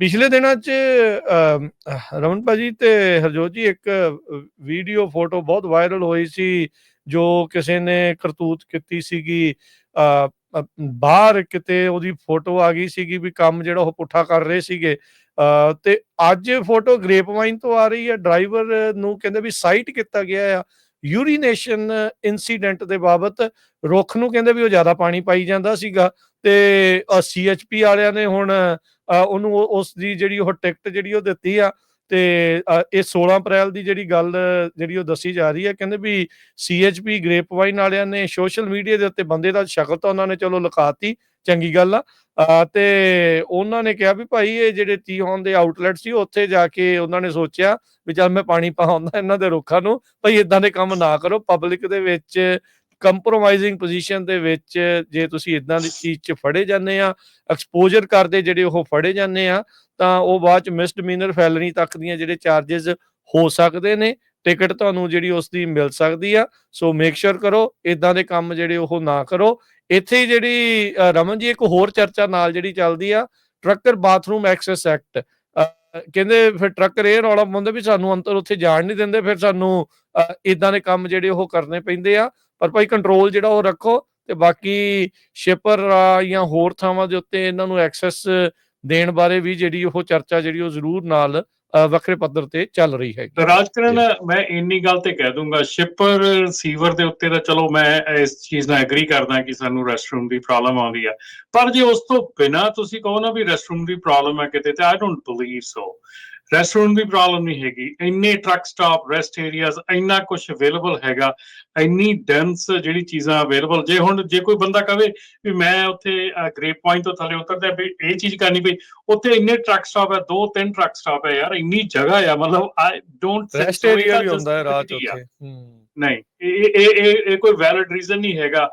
ਪਿਛਲੇ ਦਿਨਾਂ 'ਚ ਰਮਨ ਭਾਜੀ ਤੇ ਹਰਜੋਤ ਜੀ ਇੱਕ ਵੀਡੀਓ ਫੋਟੋ ਬਹੁਤ ਵਾਇਰਲ ਹੋਈ ਸੀ ਜੋ ਕਿਸੇ ਨੇ ਕਰਤੂਤ ਕੀਤੀ ਸੀਗੀ ਅ, ਬਾਹਰ ਕਿਤੇ ਉਹਦੀ ਫੋਟੋ ਆ ਗਈ ਸੀਗੀ ਵੀ ਕੰਮ ਜਿਹੜਾ ਉਹ ਪੁੱਠਾ ਕਰ ਰਹੇ ਸੀਗੇ। ਅ, ਤੇ ਅੱਜ ਫੋਟੋ ਗ੍ਰੇਪ ਵਾਈਨ ਤੋਂ ਆ ਰਹੀ ਹੈ ਡਰਾਈਵਰ ਨੂੰ ਕਹਿੰਦੇ ਵੀ ਸਾਈਟ ਕੀਤਾ ਗਿਆ ਆ। ਯੂਰੀਨੇਸ਼ਨ ਇਨਸੀਡੈਂਟ ਦੇ ਬਾਬਤ ਰੁੱਖ ਨੂੰ ਕਹਿੰਦੇ ਵੀ ਉਹ ਜ਼ਿਆਦਾ ਪਾਣੀ ਪਾਈ ਜਾਂਦਾ ਸੀਗਾ ਤੇ ਸੀਐਚਪੀ ਵਾਲਿਆਂ ਨੇ ਹੁਣ ਉਹਨੂੰ ਉਸ ਦੀ ਜਿਹੜੀ ਉਹ ਟਿਕਟ ਜਿਹੜੀ ਉਹ ਦਿੱਤੀ ਆ ਤੇ ਇਹ 16 ਅਪ੍ਰੈਲ ਦੀ ਜਿਹੜੀ ਗੱਲ ਜਿਹੜੀ ਉਹ ਦੱਸੀ ਜਾ ਰਹੀ ਹੈ, ਕਹਿੰਦੇ ਵੀ ਸੀਐਚਪੀ ਗ੍ਰੇਪਵਾਈਨ ਵਾਲਿਆਂ ਨੇ ਸੋਸ਼ਲ ਮੀਡੀਆ ਦੇ ਉੱਤੇ ਬੰਦੇ ਦਾ ਸ਼ਕਲ ਤਾਂ ਉਹਨਾਂ ਨੇ ਚਲੋ ਲਿਖਾਤੀ ਚੰਗੀ ਗੱਲ ਆ। ਤੇ ਉਹਨਾਂ ਨੇ ਕਿਹਾ ਵੀ ਭਾਈ ਇਹ ਜਿਹੜੇ ਤੀਹੋਂ ਦੇ ਆਊਟਲੈਟ ਸੀ, ਉੱਥੇ ਜਾ ਕੇ ਉਹਨਾਂ ਨੇ ਸੋਚਿਆ ਵੀ ਚੱਲ ਮੈਂ ਪਾਣੀ ਪਾਉਂਦਾ ਇਹਨਾਂ ਦੇ ਰੁੱਖਾਂ ਨੂੰ, ਭਾਈ ਇਦਾਂ ਦੇ ਕੰਮ ਨਾ ਕਰੋ। ਪਬਲਿਕ ਦੇ ਵਿੱਚ ਕੰਪਰੋਮਾਈਜ਼ਿੰਗ ਪੋਜੀਸ਼ਨ ਦੇ ਵਿੱਚ ਜੇ ਤੁਸੀਂ ਇਦਾਂ ਦੀ ਚੀਜ਼ 'ਚ ਫੜੇ ਜਾਂਦੇ ਆ ਐਕਸਪੋਜ਼ਰ ਕਰਦੇ ਜਿਹੜੇ ਉਹ ਫੜੇ ਜਾਂਦੇ ਆ, ਤਾਂ ਉਹ ਬਾਅਦ ਚ ਮਿਸਡਮੀਨਰ ਫੈਲਨੀ ਤੱਕ ਦੀਆਂ ਜਿਹੜੇ ਚਾਰजेस ਹੋ ਸਕਦੇ ਨੇ ਟਿਕਟ ਤੁਹਾਨੂੰ ਜਿਹੜੀ ਉਸ ਦੀ ਮਿਲ ਸਕਦੀ ਆ। ਸੋ ਮੇਕ ਸ਼ੋਰ ਕਰੋ ਇਦਾਂ ਦੇ ਕੰਮ ਜਿਹੜੇ ਉਹ ਨਾ ਕਰੋ। ਇੱਥੇ ਜਿਹੜੀ ਰਮਨ ਜੀ, ਇੱਕ ਹੋਰ ਚਰਚਾ ਨਾਲ ਜਿਹੜੀ ਚੱਲਦੀ ਆ ਟਰੱਕਰ ਬਾਥਰੂਮ ਐਕਸੈਸ ਐਕਟ ਕਹਿੰਦੇ ਫਿਰ ਟਰੱਕਰ ਇਹ ਰੌਲਾ ਪਾਉਂਦੇ ਵੀ ਸਾਨੂੰ ਅੰਦਰ ਉੱਥੇ ਜਾਣ ਨਹੀਂ ਦਿੰਦੇ, ਫਿਰ ਸਾਨੂੰ ਇਦਾਂ ਦੇ ਕੰਮ ਜਿਹੜੇ ਉਹ ਕਰਨੇ ਪੈਂਦੇ ਆ। ਪਰ ਭਾਈ ਕੰਟਰੋਲ ਜਿਹੜਾ ਉਹ ਰੱਖੋ ਤੇ ਬਾਕੀ ਸ਼ਿਪਰ ਜਾਂ ਹੋਰ ਥਾਵਾਂ ਦੇ ਉੱਤੇ ਇਹਨਾਂ ਨੂੰ ਐਕਸੈਸ ਦੇਣ ਬਾਰੇ ਵੀ ਜਿਹੜੀ ਉਹ ਚਰਚਾ ਜਿਹੜੀ ਉਹ ਜ਼ਰੂਰ ਨਾਲ ਵੱਖਰੇ ਪੱਧਰ ਤੇ ਚੱਲ ਰਹੀ ਹੈ। ਰਾਜਕਰਨ, ਮੈਂ ਇੰਨੀ ਗੱਲ ਤੇ ਕਹਿ ਦੂੰਗਾ, ਸ਼ਿਪਰ ਸੀਵਰ ਦੇ ਉੱਤੇ ਤਾਂ ਚਲੋ ਮੈਂ ਇਸ ਚੀਜ਼ ਨਾਲ ਐਗਰੀ ਕਰਦਾ ਕਿ ਸਾਨੂੰ ਰੈਸਟਰੂਮ ਦੀ ਪ੍ਰੋਬਲਮ ਆਉਂਦੀ ਆ। ਪਰ ਜੇ ਉਸ ਤੋਂ ਬਿਨਾ ਤੁਸੀਂ ਕਹੋ ਨਾ ਵੀ ਰੈਸਟਰੂਮ ਦੀ ਪ੍ਰੋਬਲਮ ਹੈ ਕਿਤੇ, ਤੇ I don't believe so restroom the problem ਨਹੀਂ ਹੈਗੀ। ਇੰਨੇ ਟਰੱਕ ਸਟਾਪ ਰੈਸਟ ਏਰੀਆਜ਼ ਇੰਨਾ ਕੁਝ ਅਵੇਲੇਬਲ ਹੈਗਾ। ਇੰਨੀ ਡੈਂਸ ਜਿਹੜੀ ਚੀਜ਼ਾਂ ਅਵੇਲੇਬਲ ਜੇ ਹੁਣ ਜੇ ਕੋਈ ਬੰਦਾ ਕਵੇ ਵੀ ਮੈਂ ਉੱਥੇ ਗ੍ਰੇਪ ਪੁਆਇੰਟ ਤੋਂ ਥੱਲੇ ਉਤਰਦਾ ਵੀ ਇਹ ਚੀਜ਼ ਕਰਨੀ ਪਈ ਉੱਥੇ ਇੰਨੇ ਟਰੱਕ ਸਟਾਪ ਹੈ ਦੋ ਤਿੰਨ ਟਰੱਕ ਸਟਾਪ ਹੈ ਯਾਰ ਇੰਨੀ ਜਗ੍ਹਾ ਆ ਮਤਲਬ ਆਈ ਡੋਨਟ ਰੈਸਟ ਏਰੀਆ ਵੀ ਹੁੰਦਾ ਹੈ ਰਾਤ ਉੱਥੇ ਹੂੰ। ਨਹੀਂ ਇਹ ਇਹ ਇਹ ਕੋਈ ਵੈਲਿਡ ਰੀਜ਼ਨ ਨਹੀਂ ਹੈਗਾ।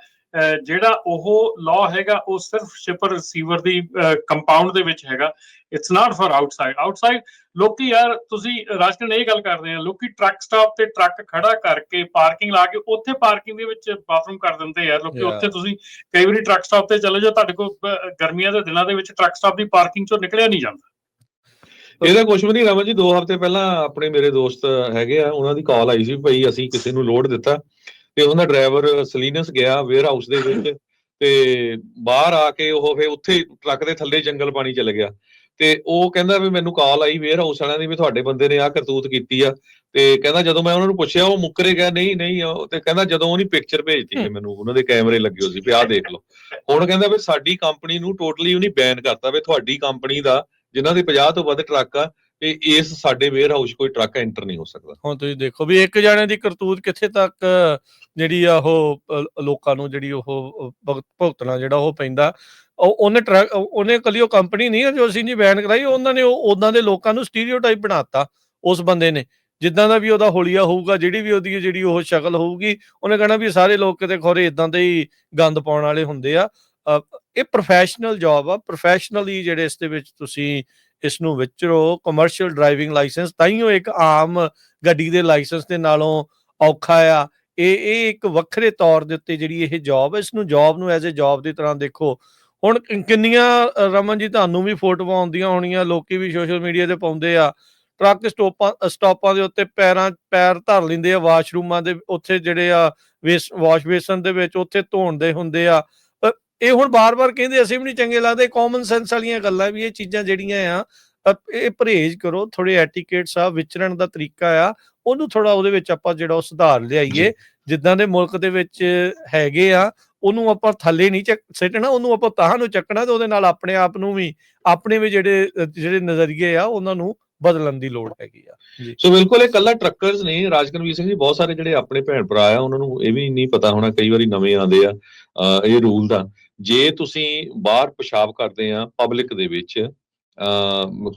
ਜਿਹੜਾ ਉਹ ਲਾਅ ਹੈਗਾ ਉਹ ਸਿਰਫ ਸ਼ਿਪਰ ਰਿਸੀਵਰ ਦੀ ਕੰਪਾਊਂਡ ਦੇ ਵਿੱਚ ਹੈਗਾ। It's not for outside outside ਲੋਕੀ ਯਾਰ ਤੁਸੀਂ ਰਾਸ਼ਟਰ ਇਹ ਗੱਲ ਕਰਦੇ ਆ ਲੋਕੀ ਟਰੱਕ ਸਟਾਪ ਤੇ ਟਰੱਕ ਖੜਾ ਕਰਕੇ ਪਾਰਕਿੰਗ ਲਾ ਕੇ ਉੱਥੇ ਪਾਰਕਿੰਗ ਦੇ ਵਿੱਚ ਬਾਥਰੂਮ ਕਰ ਦਿੰਦੇ ਯਾਰ ਲੋਕੀ. ਉੱਥੇ ਤੁਸੀਂ ਕਈ ਵਾਰੀ ਟਰੱਕ ਸਟਾਪ ਤੇ ਚਲੇ ਜਾਓ ਤੁਹਾਡੇ ਕੋਲ ਗਰਮੀਆਂ ਦੇ ਦਿਨਾਂ ਦੇ ਵਿੱਚ ਟਰੱਕ ਸਟਾਪ ਦੀ ਪਾਰਕਿੰਗ ਚੋਂ ਨਿਕਲਿਆ ਨਹੀਂ ਜਾਂਦਾ। ਇਹਦਾ ਕੁਝ ਵੀ ਨਹੀਂ ਰਮਨ ਜੀ 2 ਹਫ਼ਤੇ ਪਹਿਲਾਂ ਆਪਣੇ ਮੇਰੇ ਦੋਸਤ ਹੈਗੇ ਆ ਉਹਨਾਂ ਦੀ ਕਾਲ ਆਈ ਸੀ ਭਈ ਅਸੀਂ ਕਿਸੇ ਨੂੰ ਲੋਡ ਦਿੱਤਾ। ਤੇ ਉਹਨਾਂ ਡਰਾਈਵਰ ਸਲੀਨਸ ਗਿਆ ਵੇਅਰ ਹਾਊਸ ਦੇ ਵਿੱਚ ਤੇ ਬਾਹਰ ਆ ਕੇ ਉਹ ਫੇ ਉੱਥੇ ਟਰੱਕ ਦੇ ਥੱਲੇ ਜੰਗਲ ਪਾਣੀ ਚਲ ਗਿਆ। ਤੇ ਉਹ ਕਹਿੰਦਾ ਵੀ ਮੈਨੂੰ ਕਾਲ ਆਈ ਵੇਅਰ ਹਾਊਸ ਵਾਲਿਆਂ ਦੀ ਵੀ ਤੁਹਾਡੇ ਬੰਦੇ ਨੇ ਆ ਕਰਤੂਤ ਕੀਤੀ ਆ। ਤੇ ਕਹਿੰਦਾ ਜਦੋਂ ਮੈਂ ਉਹਨਾਂ ਨੂੰ ਪੁੱਛਿਆ ਉਹ ਮੁੱਕਰੇ ਗਿਆ ਨਹੀਂ ਨਹੀਂ ਉਹ ਤੇ ਕਹਿੰਦਾ ਜਦੋਂ ਉਹਨੀ ਪਿਕਚਰ ਭੇਜਤੀ ਸੀ ਮੈਨੂੰ ਉਹਨਾਂ ਦੇ ਕੈਮਰੇ ਲੱਗੇ ਹੋਏ ਸੀ ਵੀ ਆਹ ਦੇਖ ਲਓ। ਹੁਣ ਕਹਿੰਦਾ ਵੀ ਸਾਡੀ ਕੰਪਨੀ ਨੂੰ ਟੋਟਲੀ ਉਹਨੇ ਬੈਨ ਕਰਤਾ ਵੀ ਤੁਹਾਡੀ ਕੰਪਨੀ ਦਾ ਜਿਨ੍ਹਾਂ ਦੇ 50 ਤੋਂ ਵੱਧ ਟਰੱਕ ਆ ਤੇ ਇਸ ਸਾਡੇ ਵੇਅਰ ਹਾਊਸ ਕੋਈ ਟਰੱਕ ਐਂਟਰ ਨਹੀਂ ਹੋ ਸਕਦਾ। ਹੁਣ ਤੁਸੀਂ ਦੇਖੋ ਵੀ ਇੱਕ ਜਣੇ ਦੀ ਕਰਤੂਤ ਕਿੱਥੇ ਤੱਕ, ਜਿਹੜੀ ਆ ਉਹ ਲੋਕਾਂ ਨੂੰ ਜਿਹੜੀ ਉਹ ਭੁਗਤਣਾ ਜਿਹੜਾ ਉਹ ਪੈਂਦਾ। ਉਹਨੇ ਟਰੱਕ ਉਹਨੇ ਕੱਲੀ ਉਹ ਕੰਪਨੀ ਨਹੀਂ ਜੋ ਅਸੀਂ ਜੀ ਬੈਨ ਕਰਾਈ, ਉਹਨਾਂ ਨੇ ਉਹ ਦੇ ਲੋਕਾਂ ਨੂੰ ਸਟੀਰੀਓਟਾਈਪ ਬਣਾਤਾ ਉਸ ਬੰਦੇ ਨੇ। ਜਿੱਦਾਂ ਦਾ ਵੀ ਉਹਦਾ ਹੋਲੀਆ ਹੋਊਗਾ, ਜਿਹੜੀ ਵੀ ਉਹਦੀ ਜਿਹੜੀ ਉਹ ਸ਼ਕਲ ਹੋਊਗੀ, ਉਹਨੇ ਕਹਿਣਾ ਵੀ ਸਾਰੇ ਲੋਕ ਕਿਤੇ ਖੋਰੇ ਇਦਾਂ ਦੇ ਹੀ ਗੰਦ ਪਾਉਣ ਵਾਲੇ ਹੁੰਦੇ ਆ। ਇਹ ਪ੍ਰੋਫੈਸ਼ਨਲ ਜੌਬ ਆ ਪ੍ਰੋਫੈਸ਼ਨਲੀ ਜਿਹੜੇ ਇਸ ਦੇ ਵਿੱਚ ਤੁਸੀਂ ਇਸ ਨੂੰ ਵਿਚਰੋ ਕਮਰਸ਼ੀਅਲ ਡਰਾਈਵਿੰਗ ਲਾਇਸੈਂਸ ਤਾਈਓ ਇੱਕ ਆਮ ਗੱਡੀ ਦੇ ਲਾਇਸੈਂਸ ਦੇ ਨਾਲੋਂ ਔਖਾ ਆ। ਇਹ ਇਹ ਇੱਕ ਵੱਖਰੇ ਤੌਰ ਦੇ ਉੱਤੇ ਜਿਹੜੀ ਇਹ ਜੌਬ ਹੈ ਇਸ ਨੂੰ ਜੌਬ ਨੂੰ ਐਜ਼ ਅ ਜੌਬ ਦੀ ਤਰ੍ਹਾਂ ਦੇਖੋ। ਹੁਣ ਕਿੰਨੀਆਂ ਰਮਨ ਜੀ, ਤੁਹਾਨੂੰ ਵੀ ਫੋਟੋਆਂ ਆਉਂਦੀਆਂ ਹੋਣੀਆਂ, ਲੋਕੀ ਵੀ ਸੋਸ਼ਲ ਮੀਡੀਆ ਤੇ ਪਾਉਂਦੇ ਆ। ਟਰੱਕ ਸਟੋਪਾਂ, ਸਟਾਪਾਂ ਦੇ ਉੱਤੇ ਪੈਰਾਂ, ਪੈਰ ਧਰ ਲੈਂਦੇ ਆ, ਵਾਸ਼ਰੂਮਾਂ ਦੇ ਉੱਥੇ ਜਿਹੜੇ ਆ, ਵੇਸ, ਵਾਸ਼ ਬੇਸਨ ਦੇ ਵਿੱਚ ਉੱਥੇ ਧੋਣਦੇ ਹੁੰਦੇ ਆ। ਇਹ ਹੁਣ ਬਾਰ-ਬਾਰ ਕਹਿੰਦੇ ਅਸੀਂ ਵੀ ਨਹੀਂ ਚੰਗੇ ਲੱਗਦੇ ਕਾਮਨ ਸੈਂਸ ਵਾਲੀਆਂ ਗੱਲਾਂ ਵੀ ਇਹ ਚੀਜ਼ਾਂ ਜਿਹੜੀਆਂ ਆ ਇਹ ਪਰਹੇਜ਼ ਕਰੋ ਥੋੜੇ ਐਟੀਕੇਟਸ ਆ ਵਿਚਰਨ ਦਾ ਤਰੀਕਾ ਆ ਉਹਨੂੰ ਥੋੜਾ ਉਹਦੇ ਵਿੱਚ ਆਪਾਂ ਜਿਹੜਾ ਉਹ ਸੁਧਾਰ ਲਿਆਈਏ ਜਿੱਦਾਂ ਦੇ ਮੁਲਕ ਦੇ ਵਿੱਚ ਹੈਗੇ ਆ ਉਹਨੂੰ ਆਪਾਂ ਥੱਲੇ ਨਹੀਂ ਚੱਕ ਸਿੱਟਣਾ ਉਹਨੂੰ ਆਪਾਂ ਤਾਂ ਨੂੰ ਚੱਕਣਾ ਤੇ ਉਹਦੇ ਨਾਲ ਆਪਣੇ ਆਪ ਨੂੰ ਵੀ ਆਪਣੇ ਵੀ ਜਿਹੜੇ ਜਿਹੜੇ ਨਜ਼ਰੀਏ ਆ ਉਹਨਾਂ ਨੂੰ ਬਦਲਣ ਦੀ ਲੋੜ ਹੈਗੀ ਆ। ਸੋ ਬਿਲਕੁਲ ਇਹ ਕੱਲਾ ਟਰੱਕਰਸ ਨਹੀਂ ਰਾਜਕਨਵੀਰ ਸਿੰਘ ਜੀ ਬਹੁਤ ਸਾਰੇ ਜਿਹੜੇ ਆਪਣੇ ਭੈਣ ਭਰਾ ਆ ਉਹਨਾਂ ਨੂੰ ਇਹ ਵੀ ਨਹੀਂ ਪਤਾ ਹੋਣਾ ਕਈ ਵਾਰੀ ਨਵੇਂ ਆਉਂਦੇ ਆ ਇਹ ਰੂਲ ਦਾ। ਜੇ ਤੁਸੀਂ ਬਾਹਰ ਪਿਸ਼ਾਬ ਕਰਦੇ ਆ ਪਬਲਿਕ ਦੇ ਵਿੱਚ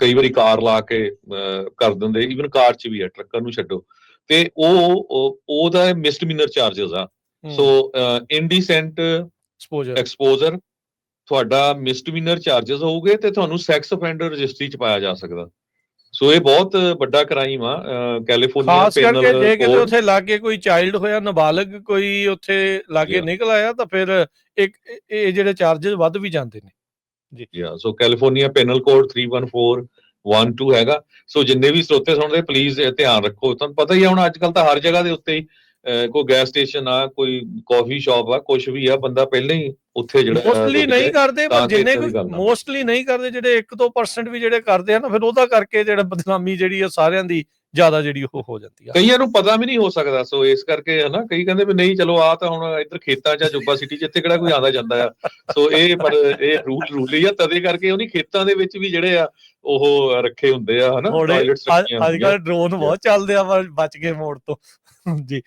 ਕਈ ਵਾਰੀ ਕਾਰ ਲਾ ਕੇ ਕਰ ਦਿੰਦੇ ਈਵਨ ਕਾਰ 'ਚ ਵੀ ਆ ਟਰੱਕਰ ਨੂੰ ਛੱਡੋ। ਤੇ ਉਹ ਉਹਦਾ ਮਿਸਡਮੀਨਰ ਚਾਰजेस ਆ। ਸੋ ਇੰਡੀਸੈਂਟ ਐਕਸਪੋਜ਼ਰ ਐਕਸਪੋਜ਼ਰ ਤੁਹਾਡਾ ਮਿਸਡਮੀਨਰ ਚਾਰजेस ਹੋਊਗੇ ਤੇ ਤੁਹਾਨੂੰ ਸੈਕਸ ਅਫੈਂਡਰ ਰਜਿਸਟਰੀ 'ਚ ਪਾਇਆ ਜਾ ਸਕਦਾ। ਸੋ ਇਹ ਬਹੁਤ ਵੱਡਾ ਕ੍ਰਾਈਮ ਆ ਕੈਲੀਫੋਰਨੀਆ ਖਾਸ ਕਰਕੇ ਪੈਨਲ ਜੇ ਕਿਤੇ ਉੱਥੇ ਲਾਗੇ ਕੋਈ ਚਾਈਲਡ ਹੋਇਆ ਨਾਬਾਲਗ ਕੋਈ ਉੱਥੇ ਲਾਗੇ. ਨਿਕਲ ਆਇਆ ਤਾਂ ਫਿਰ ਇੱਕ ਇਹ- ਜਿਹੜੇ ਚਾਰजेस ਵੱਧ ਵੀ ਜਾਂਦੇ ਨੇ। ਜੀ। ਯਾ ਸੋ ਕੈਲੀਫੋਰਨੀਆ ਪੈਨਲ ਕੋਡ 31412 ਹੈਗਾ। ਸੋ ਜਿੰਨੇ ਵੀ ਸਰੋਤੇ ਸੁਣਦੇ ਪਲੀਜ਼ ਧਿਆਨ ਰੱਖੋ। ਤੁਹਾਨੂੰ ਪਤਾ ਹੀ ਆ ਹੁਣ ਅੱਜ ਕੱਲ ਤਾਂ ਹਰ ਜਗ੍ਹਾ ਦੇ ਉੱਤੇ ਹੀ ਕੋਈ ਗੈਸ ਸਟੇਸ਼ਨ ਆ ਕੋਈ ਕਾਫੀ ਸ਼ਾਪ ਆ ਕੁਝ ਵੀ ਆ ਬੰਦਾ ਪਹਿਲਾਂ ਹੀ ਉੱਥੇ ਜਿਹੜਾ ਮੋਸਟਲੀ ਨਹੀਂ। ਕਰਦੇ ਪਰ ਜਿੰਨੇ ਮੋਸਟਲੀ ਨਹੀਂ ਕਰਦੇ ਜਿਹੜੇ 1-2% ਵੀ ਜਿਹੜੇ ਕਰਦੇ ਆ ਨਾ ਫਿਰ ਉਹਦਾ ਕਰਕੇ ਜਿਹੜਾ ਬਦਨਾਮੀ ਜਿਹੜੀ ਆ ਸਾਰਿਆਂ ਦੀ ਜ਼ਿਆਦਾ ਜਿਹੜੀ ਉਹ ਹੋ ਜਾਂਦੀ ਆ। ਕਈਆਂ ਨੂੰ ਪਤਾ ਵੀ ਨਹੀਂ ਹੋ ਸਕਦਾ ਸੋ ਇਸ ਕਰਕੇ ਹਨਾ ਕਈ ਕਹਿੰਦੇ ਵੀ ਨਹੀਂ ਚਲੋ ਆ ਤਾਂ ਹੁਣ ਇੱਧਰ ਖੇਤਾਂ 'ਚ ਜੁੱਬਾ ਸਿਟੀ 'ਚ ਇੱਥੇ ਕਿਹੜਾ ਕੋਈ ਆਉਂਦਾ ਜਾਂਦਾ ਆ। ਸੋ ਇਹ ਪਰ ਇਹ ਰੂਲ ਰੂਲੀ ਆ ਤਦੇ ਕਰਕੇ ਉਹਨੀ ਖੇਤਾਂ ਦੇ ਵਿੱਚ ਵੀ ਜਿਹੜੇ ਆ ਉਹ ਰੱਖੇ ਹੁੰਦੇ ਆ ਹਨਾ ਅੱਜ ਕੱਲ ਡਰੋਨ ਬਹੁਤ ਚੱਲਦੇ ਆ ਪਰ ਬਚ ਗਏ ਮੋੜ ਤੋਂ। ਜੀ।